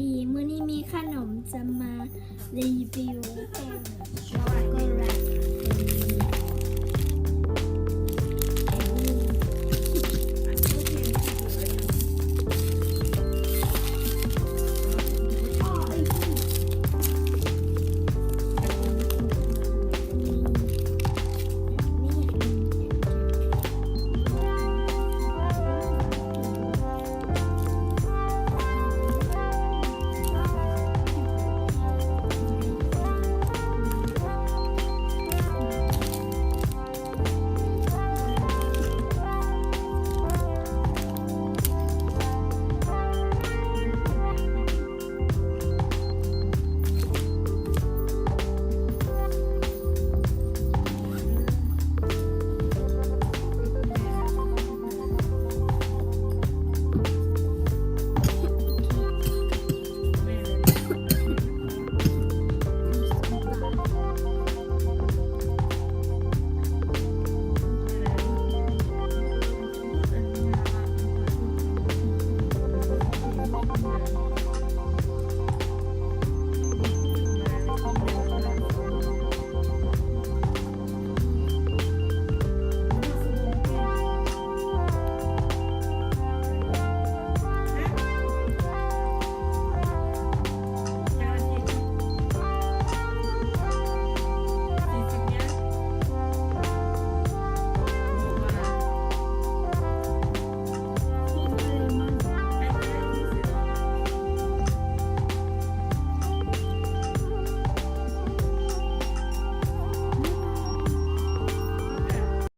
ดี มื้อนี้มีขนมจะมารีวิวเป็นช็